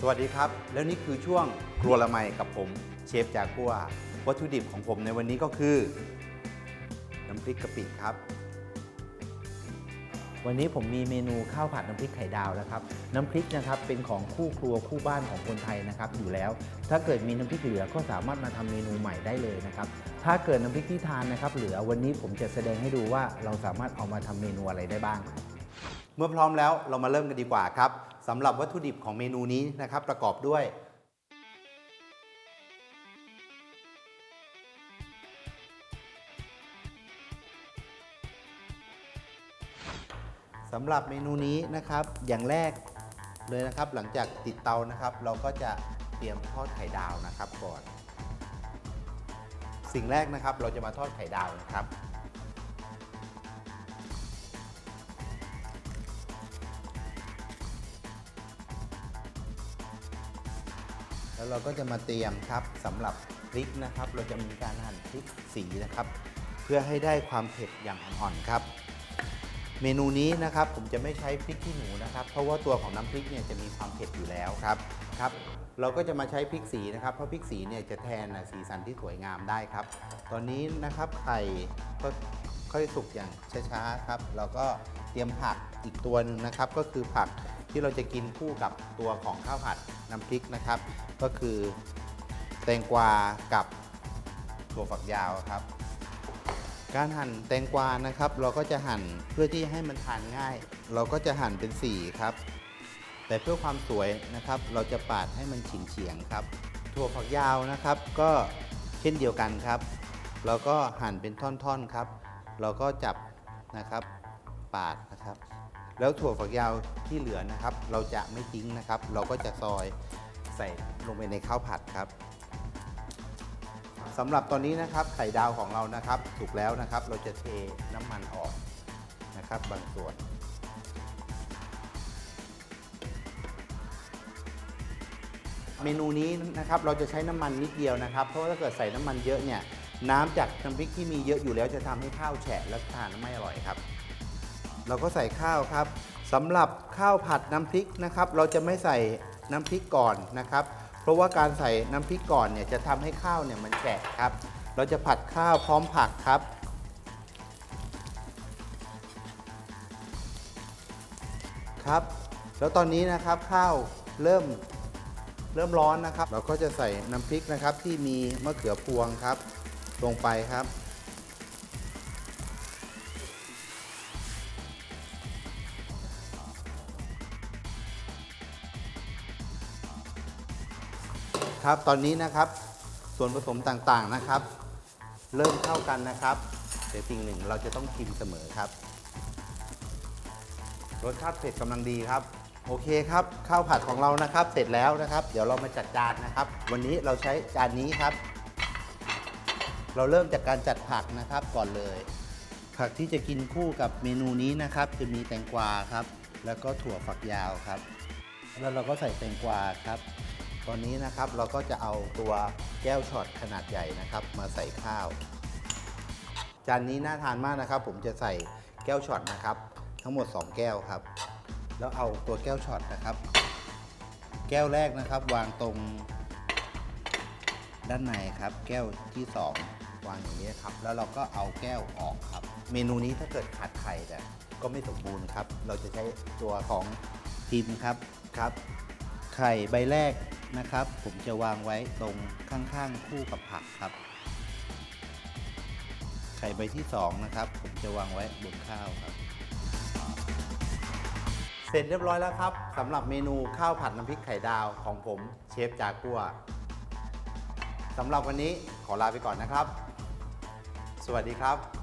สวัสดีครับ แล้วนี่คือช่วงครัวละไมกับผมเชฟจากัววัตถุดิบของผมในวันนี้ก็คือ น้ำพริกกะปิครับ วันนี้ผมมีเมนูข้าวผัดน้ำพริกไข่ดาวนะครับ น้ำพริกนะครับเป็นของคู่ครัวคู่บ้านของคนไทยนะครับอยู่แล้ว ถ้าเกิดมีน้ำพริกเหลือก็สามารถมาทำเมนูใหม่ได้เลยนะครับ ถ้าเกิดน้ำพริกที่ทานนะครับเหลือวันนี้ผมจะแสดงให้ดูว่าเราสามารถเอามาทำเมนูอะไรได้บ้าง เมื่อพร้อมแล้วเรามาเริ่มกันดีกว่าครับสำหรับวัตถุดิบของเมนูนี้นะครับ ประกอบด้วย สำหรับเมนูนี้นะครับ อย่างแรกเลยนะครับ หลังจากติดเตานะครับ เราก็จะเตรียมทอดไข่ดาวนะครับก่อน สิ่งแรกนะครับเราจะมาทอดไข่ดาวนะครับ แล้วเราก็จะมาเตรียมครับสำหรับพริกนะครับ เราจะมีการหั่นพริกสีนะครับ เพื่อให้ได้ความเผ็ดอย่างอ่อนๆครับ เมนูนี้นะครับผมจะไม่ใช้พริกขี้หนูนะครับ เพราะว่าตัวของน้ำพริกเนี่ยจะมีความเผ็ดอยู่แล้วครับครับ เราก็จะมาใช้พริกสีนะครับ เพราะพริกสีเนี่ยจะแทนสีสันที่สวยงามได้ครับ ตอนนี้นะครับไข่ก็ค่อยสุกอย่างช้าๆครับ เราก็เตรียมผักอีกตัวหนึ่งนะครับ ก็คือผัก ที่เราจะกินคู่กับตัวของข้าวผัดน้ำพริกนะครับ ก็คือแตงกวากับถั่วฝักยาวครับ การหั่นแตงกวานะครับ เราก็จะหั่นเพื่อที่ให้มันทานง่าย เราก็จะหั่นเป็นสี่ครับ แต่เพื่อความสวยนะครับ เราจะปาดให้มันฉินเฉียงๆครับ ถั่วฝักยาวนะครับ ก็เช่นเดียวกันครับ เราก็หั่นเป็นท่อนๆครับ เราก็จับนะครับ ปาดนะครับ แล้วถั่วฝักยาวที่เหลือนะครับ เราจะไม่ทิ้งนะครับ เราก็จะซอยใส่ลงไปในข้าวผัดครับสำหรับตอนนี้นะครับไข่ดาวของเรานะครับสุกแล้วนะครับ เราจะเทน้ำมันออกนะครับ บางส่วน เมนูนี้นะครับเราจะใช้น้ำมันนิดเดียวนะครับ เพราะว่าถ้าเกิดใส่น้ำมันเยอะเนี่ยน้ำจากน้ำพริกที่มีเยอะอยู่แล้วจะทำให้ข้าวแฉะและทานไม่อร่อยครับ เราก็ใส่ข้าวครับสำหรับข้าวผัดน้ำพริกนะครับ เราจะไม่ใส่น้ำพริกก่อนนะครับ เพราะว่าการใส่น้ำพริกก่อนเนี่ยจะทำให้ข้าวเนี่ยมันแฉะครับ เราจะผัดข้าวพร้อมผักครับ ครับ แล้วตอนนี้นะครับข้าวเริ่มเริ่มร้อนนะครับ เราก็จะใส่น้ำพริกนะครับที่มีมะเขือพวงครับ ลงไปครับ ครับตอนนี้นะครับส่วนผสมต่างๆนะครับ เริ่มเข้ากันนะครับแต่สิ่งหนึ่งเราจะต้องชิมเสมอครับ รสชาติเผ็ดกำลังดีครับ โอเคครับ ข้าวผัดของเรานะครับ เสร็จแล้วนะครับ เดี๋ยวเรามาจัดจานนะครับ วันนี้เราใช้จานนี้ครับ เราเริ่มจากการจัดผักนะครับก่อนเลย ผักที่จะกินคู่กับเมนูนี้นะครับ จะมีแตงกวาครับ แล้วก็ถั่วฝักยาวครับ แล้วเราก็ใส่แตงกวาครับ ตอนนี้นะครับเราก็จะเอาตัวแก้วช็อตขนาดใหญ่นะครับ มาใส่ข้าว จานนี้น่าทานมากนะครับ ผมจะใส่แก้วช็อตนะครับ ทั้งหมด 2 แก้วครับ แล้วเอาตัวแก้วช็อตนะครับ แก้วแรกนะครับ วางตรงด้านในครับ แก้วที่ 2 วางอย่างนี้ครับ แล้วเราก็เอาแก้วออกครับ เมนูนี้ถ้าเกิดขาดไข่แต่ก็ไม่สมบูรณ์ครับ เราจะใช้ตัวของพิมครับครับ ไข่ใบแรกนะครับ ผมจะวางไว้ตรงข้างๆคู่กับผักครับ ไข่ใบที่สองนะครับ ผมจะวางไว้บนข้าวครับ เสร็จเรียบร้อยแล้วครับสำหรับเมนูข้าวผัดน้ำพริกไข่ดาวของผมเชฟจากัวสำหรับวันนี้ขอลาไปก่อนนะครับ สวัสดีครับ